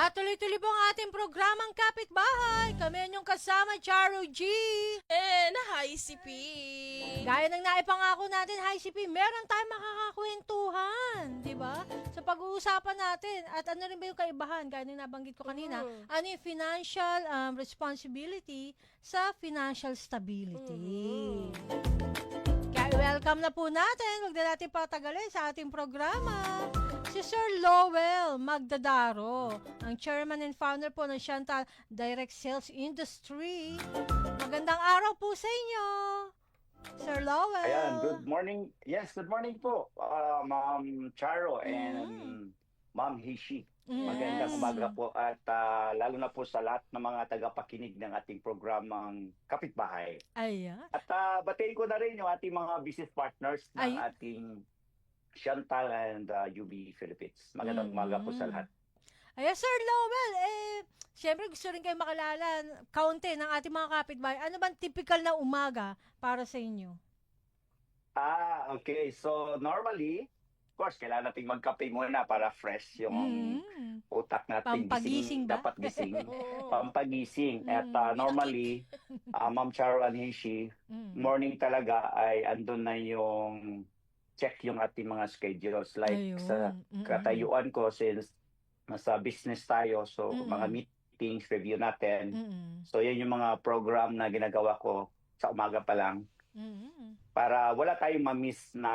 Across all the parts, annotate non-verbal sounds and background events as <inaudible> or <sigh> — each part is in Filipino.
At tuloy-tuloy po ang ating programang Kapitbahay. Kami ang inyong kasama, Charo G. And hi, si P. Gaya ng naipangako natin, Hi CP, meron tayong makakakwentuhan, di ba? Sa pag-uusapan natin. At ano rin ba yung kaibahan, gaya ng nabanggit ko kanina, Mm. ano yung financial um, responsibility sa financial stability. Kaya welcome na po natin, huwag na natin patagalin sa ating programa. Si Sir Lowell Magdadaro, ang chairman and founder po ng Chantal Direct Sales Industry. Magandang araw po sa inyo, Sir Lowell. Ayan, good morning. Yes, good morning po, uh, Ma'am Charo and Mm. Ma'am Hishi. Yes. Magandang umaga po at ah, lalo na po sa lahat ng mga tagapakinig ng ating programang Kapitbahay. Ayan. At uh, batiin ko na rin yung ating mga business partners ng Ay. ating Chantal and ah, UB Philippines. Magandang Mm. umaga po sa lahat. Ayan, Sir Lowell, eh, siyempre gusto rin kayo makilala, kaunti ng ating mga kapitbahay. Ano bang typical na umaga para sa inyo? Ah, okay. So normally, of course, kailangan nating magkape muna para fresh yung Mm. utak natin. Pampagising ba? Dapat gising. <laughs> Pampagising. At Mm. uh, normally, uh, <laughs> Ma'am Charo and Hishi, Mm. morning talaga ay andun na yung check yung ating mga schedules. Like Ayun. sa Mm-mm. katayuan ko since nasa business tayo, so Mm-mm. mga meetings, review natin. Mm-mm. So yan yung mga program na ginagawa ko sa umaga pa lang Mm-mm. para wala tayong ma-miss na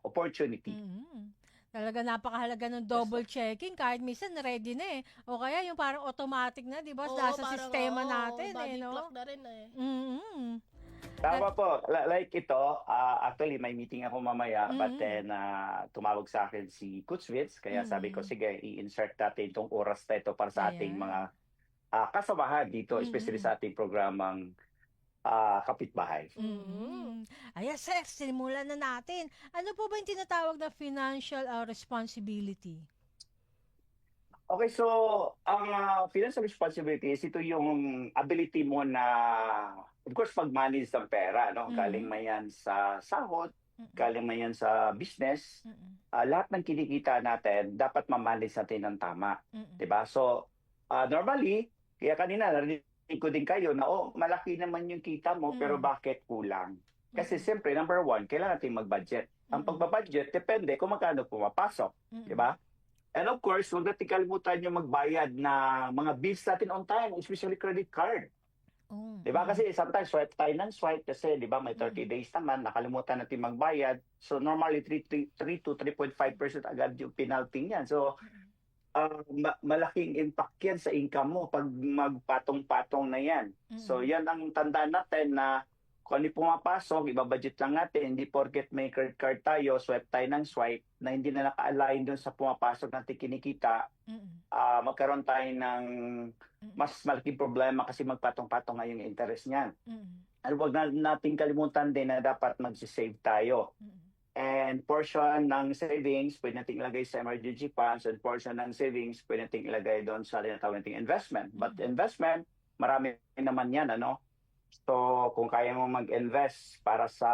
opportunity. Mm-mm. Talaga napakahalaga ng double checking kahit minsan ready na eh. O kaya yung parang automatic na, di ba? Oo, Nasa parang, sistema oo, natin body eh, no? clock na rin eh. Mm-mm. Tama po. Li- Like ito, uh, actually may meeting ako mamaya but Mm. then uh, tumawag sa akin si Kutzwitz kaya sabi ko Mm. sige i-insert natin itong oras na ito para sa ating Ayan. mga uh, kasamahan dito especially Mm. sa ating programang uh, kapitbahay. Mm-mm. Ayan, sir, simulan na natin. Ano po ba yung tinatawag na financial uh, responsibility? Okay, so ang uh, financial responsibilities ito yung ability mo na of course pag-manage ng pera, no? Mm. Galing man yan sa sahod, Mm-mm. galing man yan sa business, Mm-mm. uh, lahat ng kinikita natin dapat ma-manage natin ng tama. Mm-mm. 'di ba? So, ah, normally, kaya kanina narinig ko din kayo na oh, malaki naman yung kita mo pero Mm. bakit kulang? Kasi Mm-mm. siyempre, number one, kailangan natin mag-budget. Ang pagbabudget, depende kung magkano pumapasok, Mm-mm. di ba? And of course, huwag natin kalimutan yung magbayad na mga bills natin on time, especially credit card. Oh, Di ba? Kasi sometimes swipe tayo ng swipe kasi di ba may 30 Mm. days naman, nakalimutan natin magbayad. So normally 3, 3, to 3.5% agad yung penalty niyan. So ah, ma- malaking impact yan sa income mo pag magpatong-patong na yan. So Mm-mm. yan ang tandaan natin na kung ano pumapasok, ibabudget lang natin. Hindi porket may credit card tayo, swipe tayo ng swipe, na hindi na naka-align dun sa pumapasok natin kinikita, Mm-mm. ah, magkaroon tayo ng mas malaking problema kasi magpatong-patong nga yung interest niyan. Mm-mm. At huwag na natin kalimutan din na dapat mag-save tayo. And portion ng savings, pwede natin ilagay sa emergency funds and portion ng savings, pwede natin ilagay doon sa tinatawag nating investment. But investment, marami naman yan, ano? So, kung kaya mo mag-invest para sa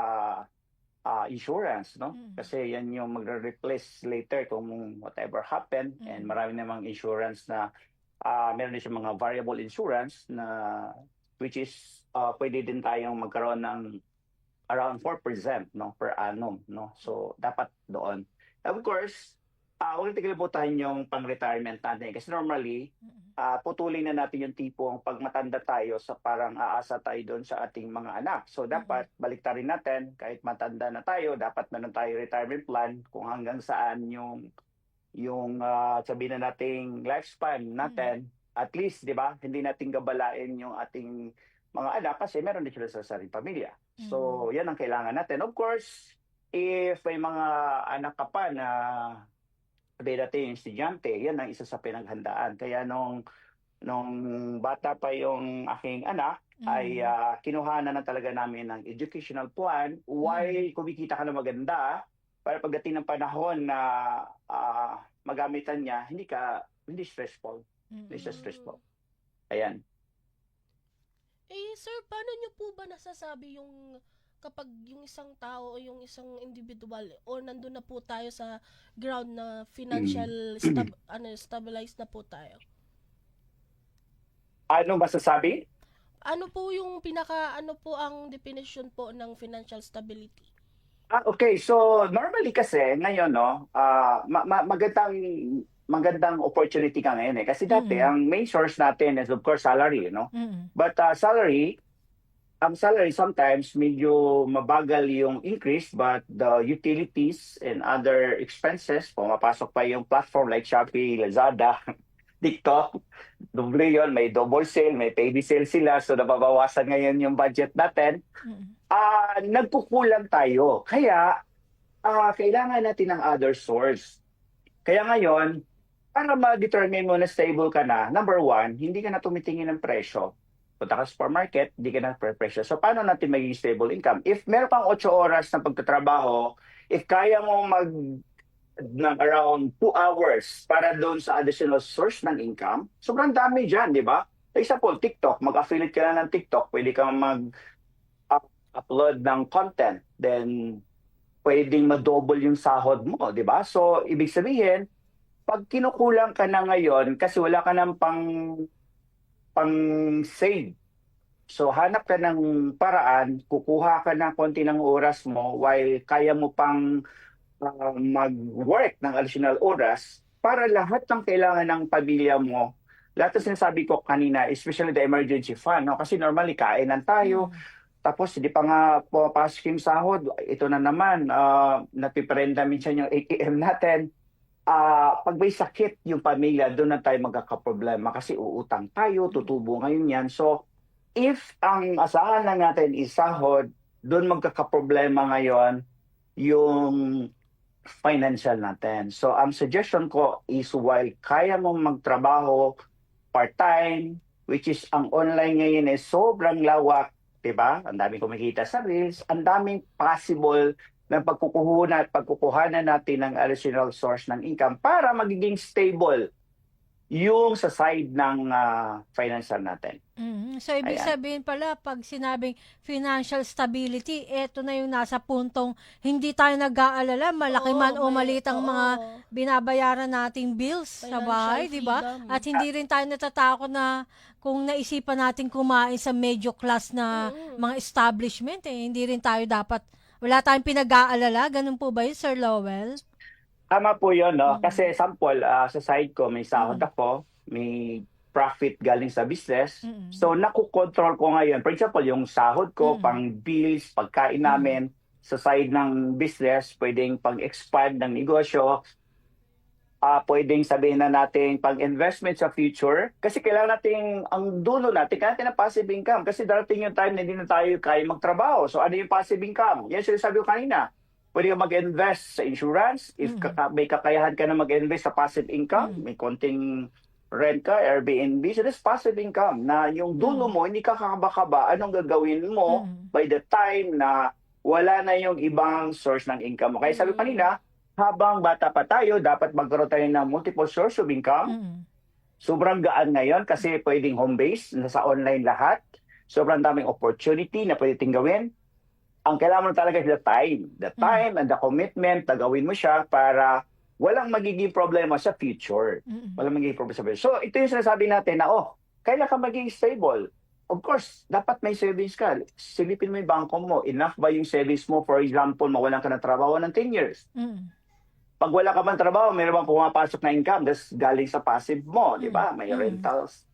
ah, insurance, no? Mhm. Kasi yan yung magre-replace later kung whatever happen. And Mhm. marami namang insurance na ah, meron din siya mga variable insurance na which is ah, pwede din tayong magkaroon ng around 4% no per annum no so dapat doon of course uh, huwag natin kalimutan yung pang-retirement natin kasi normally ah, putulin na natin yung tipong pag matanda tayo sa parang aasa tayo doon sa ating mga anak. So dapat baliktarin natin kahit matanda na tayo dapat meron tayo retirement plan kung hanggang saan yung yung ah, sabihin na nating lifespan natin. At least 'di ba hindi natin gabalain yung ating mga anak kasi meron din sila sa sariling pamilya. So, yan ang kailangan natin. Of course, if may mga anak ka pa na natin yung estudyante, yan ang isa sa pinaghandaan. Kaya nung, nung bata pa yung aking anak, ay Mm. ah, kinuhanan na talaga namin ng educational plan while kumikita ka na maganda para pagdating ng panahon na ah, magamitan niya, hindi ka, hindi stressful. Mm-mm. Hindi siya stressful. Ayan. Eh, sir, paano nyo po ba nasasabi yung kapag yung isang tao o yung isang individual or nandun na po tayo sa ground na financial stab, <clears throat> ano, stabilized na po tayo? Ano masasabi? Ano po yung pinaka, ano po ang definition po ng financial stability? Ah, okay. So, normally kasi, ngayon, no, ah, ma- ma- magandang, magandang opportunity ka ngayon eh. Kasi dati, Mm. ang main source natin is of course salary, no? Mm. But uh, salary, ang salary sometimes medyo mabagal yung increase but the utilities and other expenses, pumapasok pa yung platform like Shopee, Lazada, <laughs> TikTok, doble yun, may double sale, may payday sale sila, so nababawasan ngayon yung budget natin. Mm. Ah, nagkukulang tayo. Kaya, ah, kailangan natin ng other source. Kaya ngayon, para ma-determine mo na stable ka na, number one, hindi ka na tumitingin ng presyo. Punta ka sa supermarket, hindi ka na presyo. So, paano natin maging stable income? If meron kang 8 oras na pagtatrabaho, if kaya mo mag ng around 2 hours para doon sa additional source ng income, sobrang dami dyan, di ba? Example, TikTok, mag-affiliate ka na ng TikTok, pwede kang mag upload ng content, then pwedeng ma-double yung sahod mo, di ba? So, ibig sabihin, pag kinukulang ka na ngayon kasi wala ka ng pang pang save. So, hanap ka ng paraan, kukuha ka ng konti ng oras mo while kaya mo pang uh, mag-work ng additional oras para lahat ng kailangan ng pamilya mo, lahat ng sinasabi ko kanina, especially the emergency fund, no? kasi normally kainan tayo, tapos hindi pa nga pumapasok yung sahod, ito na naman, uh, napiprenda minsan yung ATM natin. Ah, pag may sakit yung pamilya, doon na tayo magkakaproblema kasi uutang tayo, tutubo ngayon yan. So, if ang asahan lang natin is sahod, doon magkakaproblema ngayon yung financial natin. So, ang suggestion ko is while kaya mo magtrabaho part-time, which is ang online ngayon is sobrang lawak, 'di ba? Ang daming kumikita sa Reels, ang daming possible na pagkukuhunan at pagkukuhanan natin ng additional source ng income para magiging stable yung sa side ng ah, financial natin. Mm. So, ibig Ayan. sabihin pala, pag sinabing financial stability, eto na yung nasa puntong hindi tayo nag-aalala, malaki Oo, man o maliit ang oo. mga binabayaran nating bills sa bahay, di ba? At hindi rin tayo natatakot na kung naisipan natin kumain sa medyo class na Mm. mga establishment, eh, hindi rin tayo dapat, wala tayong pinag-aalala. Ganun po ba yun, Sir Lowell? Tama po yun, no? Mm. Kasi sample, ah, sa side ko, may sahod Mm. ako, may profit galing sa business. Mm-mm. So, nakukontrol ko ngayon. For example, yung sahod ko, Mm. pang bills, pagkain namin, sa side ng business, pwedeng pang-expand ng negosyo, ah pwedeng sabihin na natin pang-investment sa future. Kasi kailangan natin, ang dulo natin, kailangan natin ng passive income. Kasi darating yung time na hindi na tayo kaya magtrabaho. So, ano yung passive income? Yan sinasabi ko kanina. Pwede ka mag-invest sa insurance. If Mm. kaka- may kakayahan ka na mag-invest sa passive income, Mm. may konting rent ka, Airbnb. So, that's passive income na yung dulo Mm. mo, hindi ka kakaba-kaba. Anong gagawin mo Mm. by the time na wala na yung ibang source ng income mo. Kaya sabi ko Mm. kanina, habang bata pa tayo, dapat magkaroon tayo ng multiple source of income. Mm. Sobrang gaan ngayon kasi pwedeng home base, nasa online lahat. Sobrang daming opportunity na pwede ting gawin. Ang kailangan mo talaga is the time. The Mm. time and the commitment na gawin mo siya para walang magiging problema sa future. Mm. Walang magiging problema sa future. So, ito yung sinasabi natin na, oh, kailan ka magiging stable? Of course, dapat may savings ka. Silipin mo yung bangko mo. Enough ba yung savings mo? For example, mawalan ka ng trabaho ng 10 years. Mm. Pag wala ka man trabaho, meron bang pumapasok na income? That's galing sa passive mo, di ba? May Mm. rentals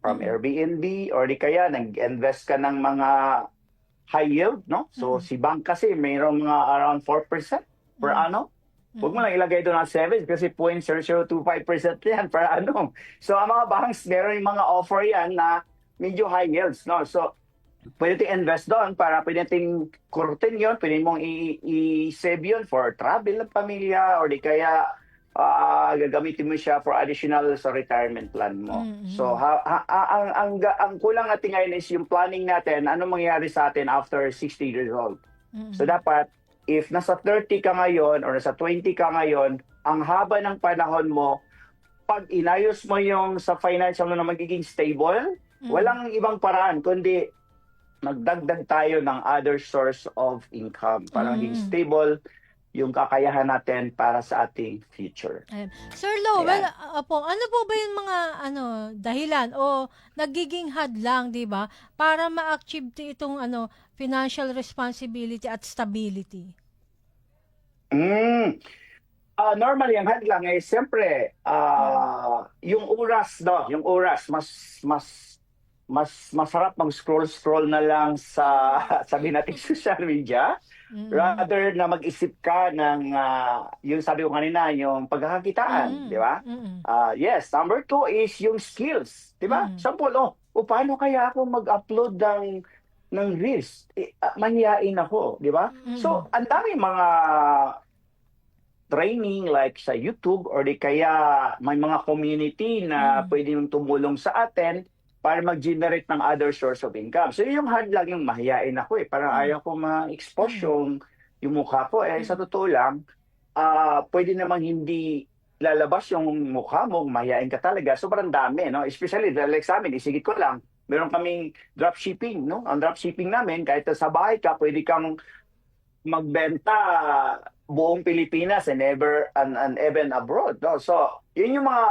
from Mm. Airbnb or di kaya nag-invest ka ng mga high yield, no? So si bank kasi mayroong mga around 4% per annum. Huwag mo lang ilagay doon ang savings kasi 0.0025% <laughs> yan per annum. So ang mga banks, meron yung mga offer yan na medyo high yields, no? So pwede natin invest doon para pwede natin kurutin yon pwede mong i-save yun for travel ng pamilya or di kaya ah, gagamitin mo siya for additional sa retirement plan mo. Mm, mm. So ha, ha- ang, ang, ang kulang natin ngayon is yung planning natin, ano mangyayari sa atin after 60 years old. Mm. So dapat, if nasa 30 ka ngayon or nasa 20 ka ngayon, ang haba ng panahon mo, pag inayos mo yung sa financial mo na magiging stable, Mm. walang ibang paraan kundi magdagdag tayo ng other source of income para maging Mm. stable yung kakayahan natin para sa ating future. Sir Lowell, Ayan. uh, po, ano po ba yung mga ano dahilan o nagiging hadlang, 'di ba, para ma-achieve itong ano financial responsibility at stability? Mm. Ah, normally ang hadlang ay siyempre ah, yung oras no, yung oras mas mas mas masarap mag-scroll scroll na lang sa <laughs> sabi natin social media Mm. rather na mag-isip ka ng ah, yung sabi ko kanina yung pagkakakitaan, Mm. di ba? Mm-mm. Ah, yes, number two is yung skills, di ba? Mm. Sample, oh, o paano kaya ako mag-upload ng ng reels? Eh, ah, mahihain ako, di ba? Mm. So, ang dami mga training like sa YouTube or di kaya may mga community na Mm. pwedeng tumulong sa atin para mag-generate ng other source of income. So, yung hard lang yung mahihain ako eh. Parang Mm. ayaw ko ma-expose Mm. yung, yung mukha ko. Eh, sa totoo lang, ah pwede namang hindi lalabas yung mukha mo, mahihain ka talaga. Sobrang dami, no? Especially dahil sa amin, isigit ko lang, meron kaming dropshipping, no? Ang dropshipping namin, kahit sa bahay ka, pwede kang magbenta buong Pilipinas and ever and, and even abroad, no? So, yun yung mga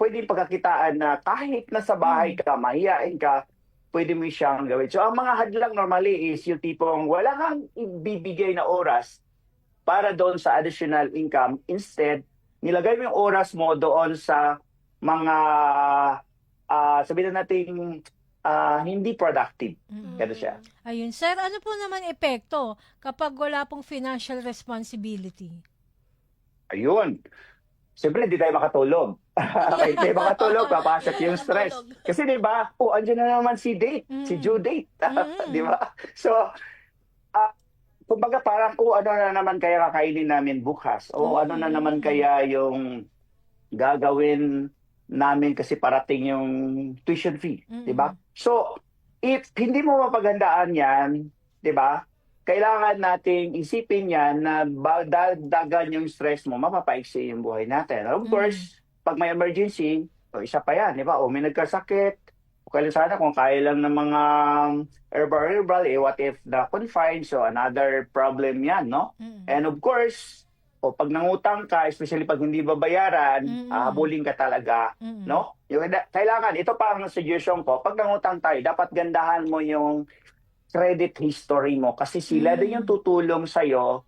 pwedeng pagkakitaan na kahit nasa bahay ka, mahihain ka, pwede mo siyang gawin. So, ang mga hadlang normally is yung tipong wala kang ibibigay na oras para doon sa additional income. Instead, nilagay mo yung oras mo doon sa mga ah sabihin na natin ah, hindi productive. Mm. Ganun siya. Ayun, sir, ano po naman epekto kapag wala pong financial responsibility? Ayun. Siyempre, hindi tayo makatulog. <laughs> okay, hindi makatulog, papasok yung stress. Kasi di ba, oh, andyan na naman si date, si Mm. due date. Mm. <laughs> di ba? So, ah, kumbaga parang, oh, ano na naman kaya kakainin namin bukas? O ano na naman Mm. kaya yung gagawin namin kasi parating yung tuition fee, Mm. di ba? So, if hindi mo mapagandaan yan, di ba? Kailangan nating isipin yan na ba- dagdagan yung stress mo, mapapaiksi yung buhay natin. Of Mm. course, pag may emergency, o isa pa yan, di ba? O may nagkasakit, o kaya sana kung kaya lang ng mga herbal-herbal, eh what if na confined? So another problem yan, no? Mm. And of course, o pag nangutang ka, especially pag hindi babayaran, Mm. hahabulin ka talaga, Mm. no? Yung, kailangan, ito pa ang suggestion ko, pag nangutang tayo, dapat gandahan mo yung credit history mo kasi sila Mm. din yung tutulong sa'yo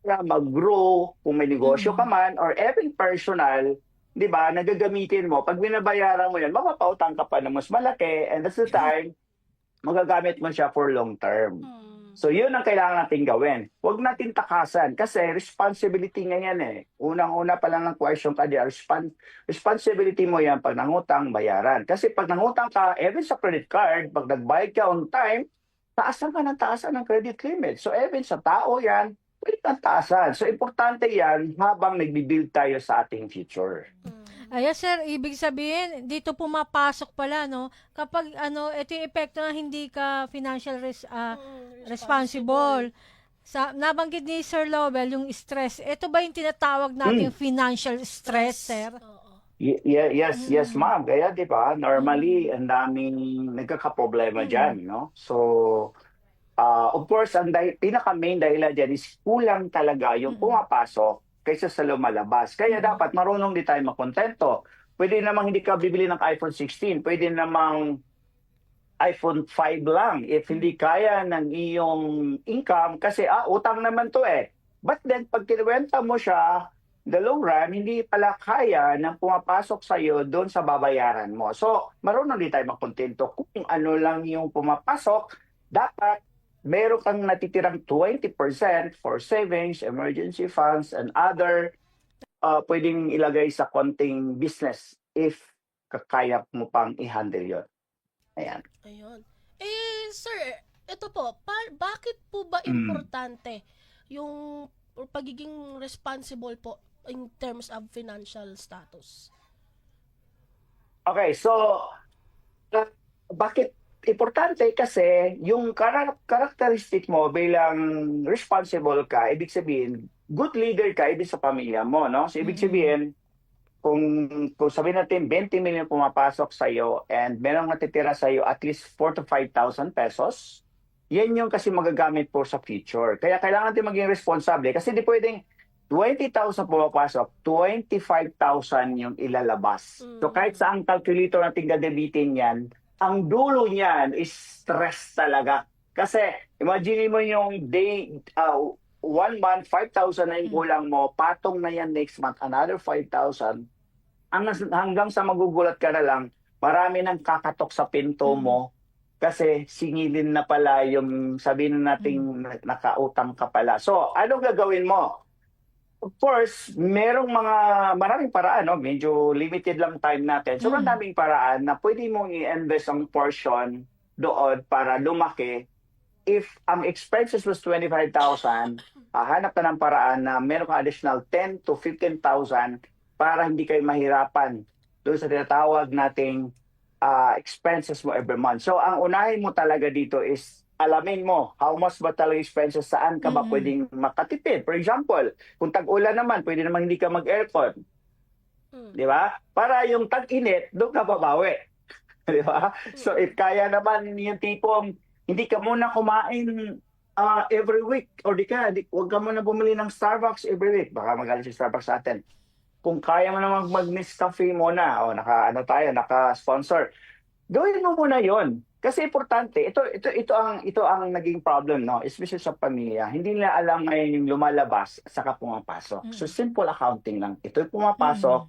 para mag-grow, kung may negosyo Mm. ka man, or even personal, di ba, nagagamitin mo. Pag binabayaran mo yan, mapapautang ka pa ng mas malaki, and that's the time, magagamit mo siya for long term. Mm. So yun ang kailangan natin gawin. Huwag natin takasan kasi responsibility nga yan eh. Unang-una pa lang ng question ka diyan, respon- responsibility mo yan pag nangutang, bayaran. Kasi pag nangutang ka, even sa credit card, pag nagbayad ka on time, taasan ka ng taasan ng credit limit. So even sa tao yan, pwede kang taasan. So importante yan habang nagbibuild tayo sa ating future. Mm. Ayan sir, ibig sabihin, dito pumapasok pala, no? Kapag ano, ito yung epekto na hindi ka financial res, ah, Mm, responsible. Sa, nabanggit ni Sir Lowell yung stress. Ito ba yung tinatawag natin financial stress, sir? Y- y- yes, yes Mm. ma'am. Kaya 'di ba, normally ang daming Mm. nagkakaproblema diyan, no? So ah, of course, ang dahi- pinaka main dahilan diyan is kulang talaga yung pumapasok kaysa sa lumalabas. Kaya dapat marunong din tayo makontento. Pwede namang hindi ka bibili ng iPhone 16, pwede namang iPhone 5 lang if hindi kaya ng iyong income kasi ah utang naman to eh. But then pag kinuwenta mo siya the long run, hindi pala kaya ng pumapasok sa iyo doon sa babayaran mo. So, marunong din tayo magkontento kung ano lang yung pumapasok. Dapat meron kang natitirang 20% for savings, emergency funds, and other uh, pwedeng ilagay sa konting business if kakaya mo pang i-handle yun. Ayan. Ayun. Eh, sir, ito po, pa- bakit po ba Mm. importante yung pagiging responsible po in terms of financial status? Okay, so uh, bakit importante kasi yung kara- characteristic mo bilang responsible ka, ibig sabihin, good leader ka ibig sa pamilya mo, no? So ibig Mhm. sabihin, kung, kung sabihin natin 20 million pumapasok sa iyo and merong natitira sa iyo at least 4 to 5,000 pesos, yan yung kasi magagamit po sa future. Kaya kailangan natin maging responsable kasi di pwedeng 20,000 pumapasok, 25,000 yung ilalabas. So Mm. kahit sa ang calculator natin gadebitin yan, ang dulo niyan is stress talaga. Kasi imagine mo yung day, uh, one month, 5,000 na yung Mm. kulang mo, patong na yan next month, another 5,000. Hanggang, hanggang sa magugulat ka na lang, marami nang kakatok sa pinto Mm. mo kasi singilin na pala yung sabihin na nating nakautang ka pala. So, anong gagawin mo? Of course, merong mga maraming paraan, no? medyo limited lang time natin. So, Mm. maraming paraan na pwede mong i-invest ang portion doon para lumaki. If ang expenses was 25,000, hahanap ka ng paraan na meron ka additional 10 to 15,000 para hindi kayo mahirapan doon sa tinatawag nating ah, expenses mo every month. So, ang unahin mo talaga dito is alamin mo how much ba talaga expenses, saan ka ba Mm. pwedeng makatipid. For example, kung tag-ulan naman, pwede naman hindi ka mag-aircon. Mm. Di ba? Para yung tag-init, doon ka babawi. <laughs> Di ba? So, if kaya naman yung tipong hindi ka muna kumain ah, every week or di ka, di, huwag ka muna bumili ng Starbucks every week. Baka magaling si Starbucks sa atin. Kung kaya mo naman mag-Nescafe muna, o naka, ano tayo, naka-sponsor, gawin mo muna yon Kasi importante, ito ito ito ang ito ang naging problem no, especially sa pamilya. Hindi nila alam ngayon yung lumalabas saka pumapasok. Mm. So simple accounting lang. Ito yung pumapasok,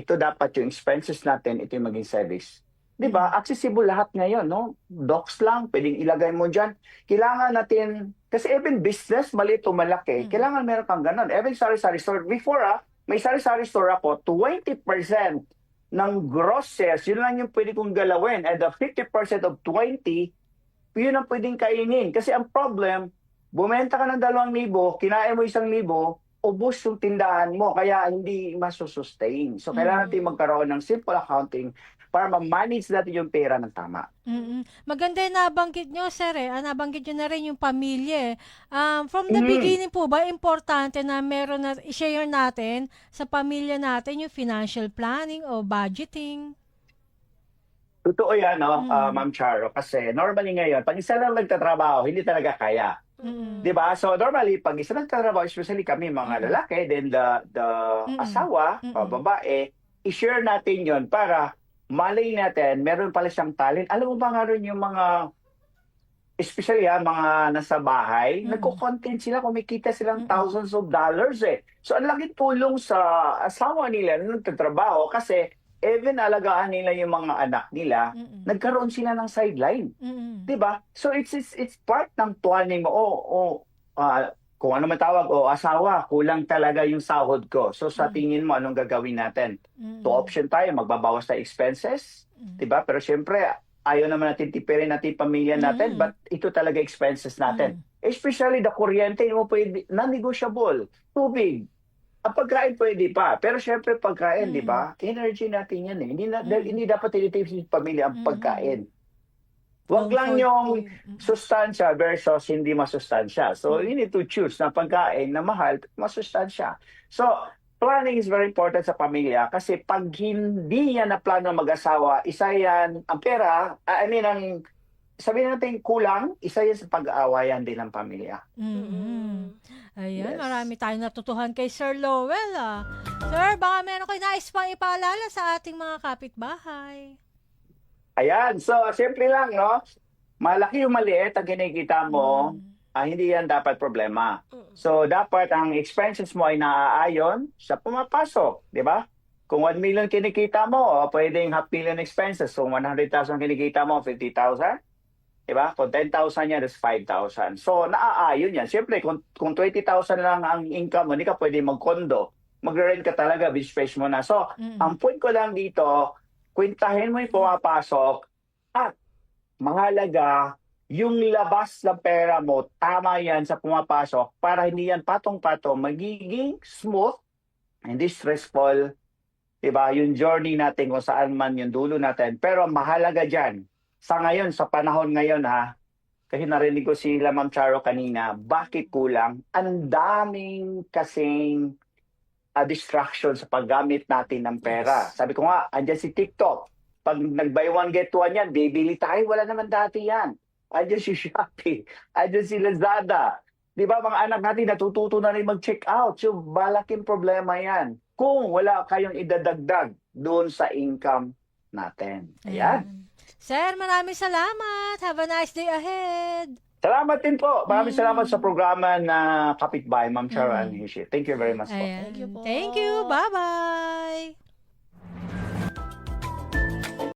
ito dapat yung expenses natin, ito yung maging service. 'Di ba? Accessible lahat ngayon, no? Docs lang, pwedeng ilagay mo diyan. Kailangan natin kasi even business maliit o malaki, Mm. kailangan meron kang ganun. Even sari-sari store before ah, may sari-sari store ako, 20% ng gross sales, yun lang yung pwede kong galawin. And the 50% of 20, yun ang pwedeng kainin. Kasi ang problem, bumenta ka ng 2,000, kinain mo 1,000, ubos yung tindahan mo, kaya hindi masusustain. So, kailangan Mm. natin magkaroon ng simple accounting para ma-manage natin yung pera ng tama. Mm-mm. Maganda yung nabanggit nyo, sir, eh. Ah, nabanggit nyo na rin yung pamilya, eh. Um, from the Mhm. beginning po ba, importante na meron na, i-share natin sa pamilya natin yung financial planning o budgeting? Totoo yan, no, Mm. ah, Ma'am Charo, kasi normally ngayon, pag isa lang nagtatrabaho, hindi talaga kaya. Mm-mm. Di ba? So normally, pag isa nagtatrabaho, especially kami mga Mm. lalaki, then the, the Mm-mm. asawa, o Mm-mm. babae, i-share natin yon para malay natin, meron pala siyang talent. Alam mo ba nga rin yung mga, especially ha, mga nasa bahay, Mm. nagko-content sila, kumikita silang Mm-mm. thousands of dollars eh. So ang laking tulong sa asawa nila nung nagtatrabaho kasi even alagaan nila yung mga anak nila, Mm-mm. nagkaroon sila ng sideline. Mm-mm. 'di ba? So it's it's it's part ng planning mo. Oh, oh ah, kung ano man tawag, o asawa, kulang talaga yung sahod ko. So sa Mm. tingin mo anong gagawin natin? Mm-mm. To option tayo, magbabawas tayo expenses, Mm. 'di ba? Pero syempre, ayaw naman natin tipirin natin pamilya natin, Mm. but ito talaga expenses natin. Mm. Especially the kuryente, mo pwede, non-negotiable. Tubig. Ang pagkain pwede pa. Pero syempre pagkain, Mm. di ba? Energy natin yan eh. Hindi, na, Mm. hindi dapat tinitipid sa pamilya ang Mm. pagkain. Huwag lang yung sustansya versus hindi masustansya. So, Mm. you need to choose na pagkain na mahal, masustansya. So, planning is very important sa pamilya kasi pag hindi yan na plano mag-asawa, isa yan, ang pera, ah, I mean, ang sabihin natin kulang, isa yan sa pag-aawayan din ng pamilya. Mm-mm. Ayan, Yes. marami tayong natutuhan kay Sir Lowell, ah. Sir, baka meron kayo nais pang ipaalala sa ating mga kapitbahay. Ayan, so, simple lang, no? Malaki o maliit ang kinikita mo, Mm. ah, hindi yan dapat problema. Mm. So, dapat ang expenses mo ay naaayon sa pumapasok, di ba? Kung 1 million kinikita mo, o pwedeng half million expenses. So, 100,000 kinikita mo, 50,000. Di ba? Kung 10,000 yan, that's 5,000. So, naaayon yan. Siyempre, kung, kung 20,000 lang ang income mo, hindi ka pwede mag-condo. Mag-rent ka talaga, beach space mo na. So, Mm-mm. ang point ko lang dito, kwentahin mo yung pumapasok at mahalaga yung labas ng pera mo, tama yan sa pumapasok para hindi yan patong-patong, magiging smooth, hindi stressful, diba? Yung journey natin kung saan man yung dulo natin. Pero mahalaga dyan, sa ngayon, sa panahon ngayon ha, kasi narinig ko si Ma'am Charo kanina, bakit kulang? Ang daming kasing uh, distraction sa paggamit natin ng pera. Yes. Sabi ko nga, andyan si TikTok. Pag nag-buy one, get one yan, bibili tayo. Wala naman dati yan. andyan si <laughs> Shopee, andyan si Lazada. Di ba mga anak natin natututo na rin mag-check out. So malaking problema yan. Kung wala kayong idadagdag doon sa income natin. Ayan. Ayan. Sir, maraming salamat. Have a nice day ahead. Salamat din po. Maraming Mm. salamat sa programa na Kapitbahay, Ma'am Sharon Mm. Hishi. Thank you very much po. Ayan. Thank you po. Thank you. Bye-bye.